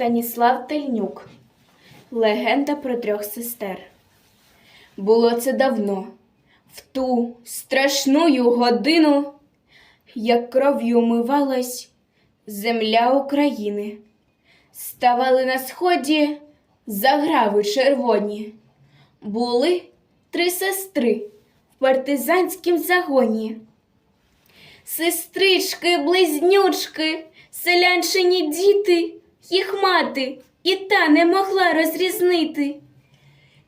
Станіслав Тельнюк. Легенда про трьох сестер. Було це давно, в ту страшную годину, як кров'ю умивалась земля України. Ставали на сході заграви червоні. Були три сестри в партизанськім загоні. Сестрички, близнючки, селянчині діти, їх мати і та не могла розрізнити.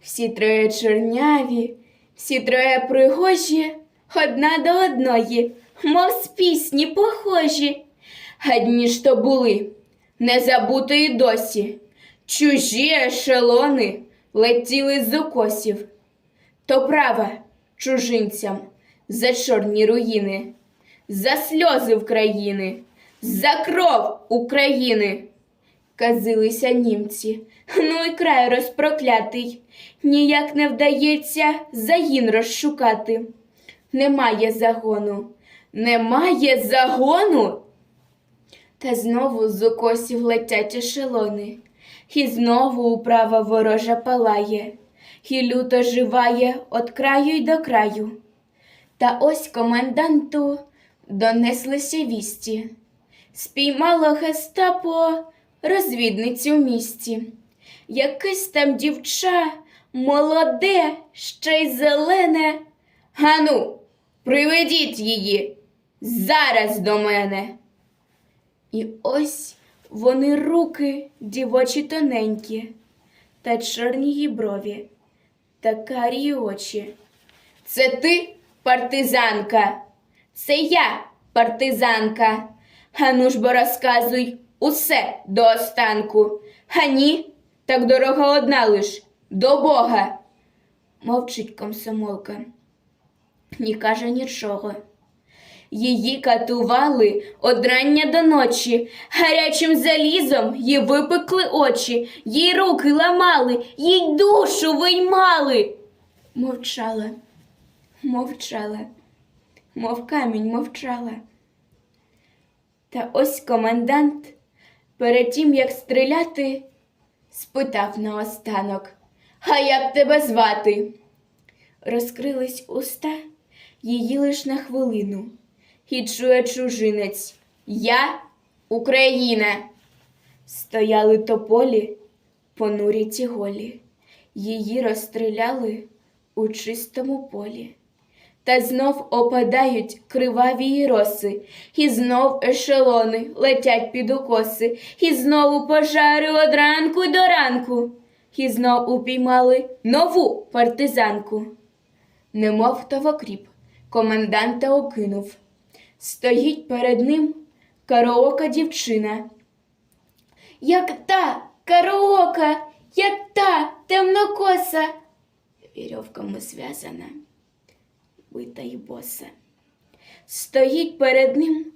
Всі троє чорняві, всі троє пригожі, одна до одної, мов з пісні похожі. Гадні ж то були, не забутої досі, чужі ешелони летіли з укосів. То права чужинцям за чорні руїни, за сльози України, за кров України. Казилися німці, ну і край розпроклятий, ніяк не вдається загін розшукати. Немає загону, немає загону. Та знову з укосів летять ешелони, і знову управа ворожа палає, і люто живає от краю й до краю. Та ось коменданту донеслися вісті. Спіймало гестапо розвідницю в місті. Якесь там дівча, молоде, ще й зелене. Гану, приведіть її зараз до мене. І ось вони руки дівочі тоненькі, та чорні її брові, та карі очі. Це ти, партизанка? Це я, партизанка. Ану ж бо розказуй усе до останку. А ні, так дорога одна лиш до Бога. Мовчить комсомолка, ні каже нічого. Її катували од рання до ночі, гарячим залізом їй випекли очі, їй руки ламали, їй душу виймали. Мовчала, мовчала, мов камінь мовчала. Та ось комендант, перед тим, як стріляти, спитав наостанок, а як тебе звати? Розкрились уста її лиш на хвилину, і чує чужинець Я Україна. Стояли тополі, понурі ті голі, її розстріляли у чистому полі. Та знов опадають криваві роси, і знов ешелони летять під укоси, і знову пожари од ранку до ранку, і знов упіймали нову партизанку. Немов то в окріп, коменданта окинув. Стоїть перед ним караока дівчина. Як та караока, як та темнокоса, вірьовками зв'язана бита боса. Стоїть перед ним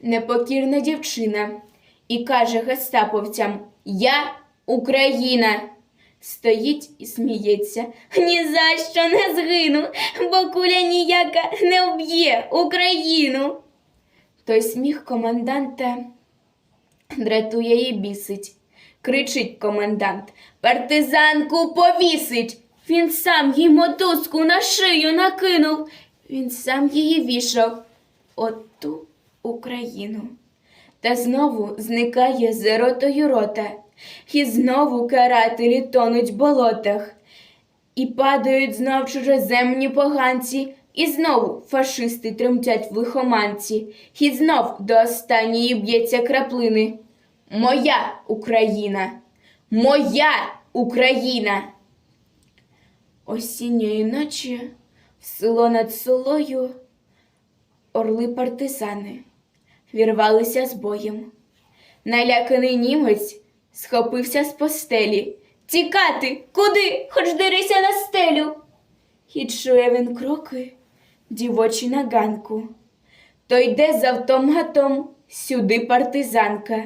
непокірна дівчина і каже гестаповцям Я Україна. Стоїть і сміється. Ні за що не згину, бо куля ніяка не вб'є Україну. Той сміх коменданта дратує і бісить. Кричить комендант. Партизанку повісить. Він сам їй мотузку на шию накинув. Він сам її вішав. Оту Україну. Та знову зникає з ротою рота, і знову карателі тонуть в болотах, і падають знов чужеземні поганці, і знову фашисти тремтять в лихоманці, і знов до останньої б'ється краплини. Моя Україна! Моя Україна! Осінньої ночі в село над солою орли партизани вірвалися з боєм. Наляканий німець схопився з постелі. Тікати, куди, хоч дирися на стелю. І чує він кроки, дівочі на ганку. То йде з автоматом сюди партизанка.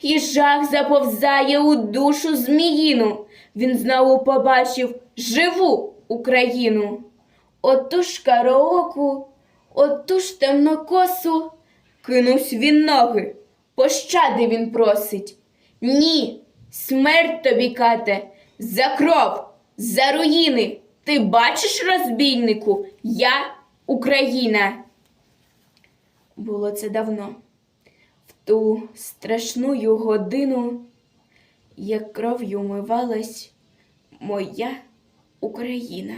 І жах заповзає у душу зміїну. Він знову побачив живу Україну. Оту ж караоку, оту ж темнокосу, кинувсь він ноги, пощади він просить. Ні, смерть тобі, кате, за кров, за руїни. Ти бачиш, розбійнику, я Україна. Було це давно, ту страшну годину, як кров'ю мивалась моя Україна.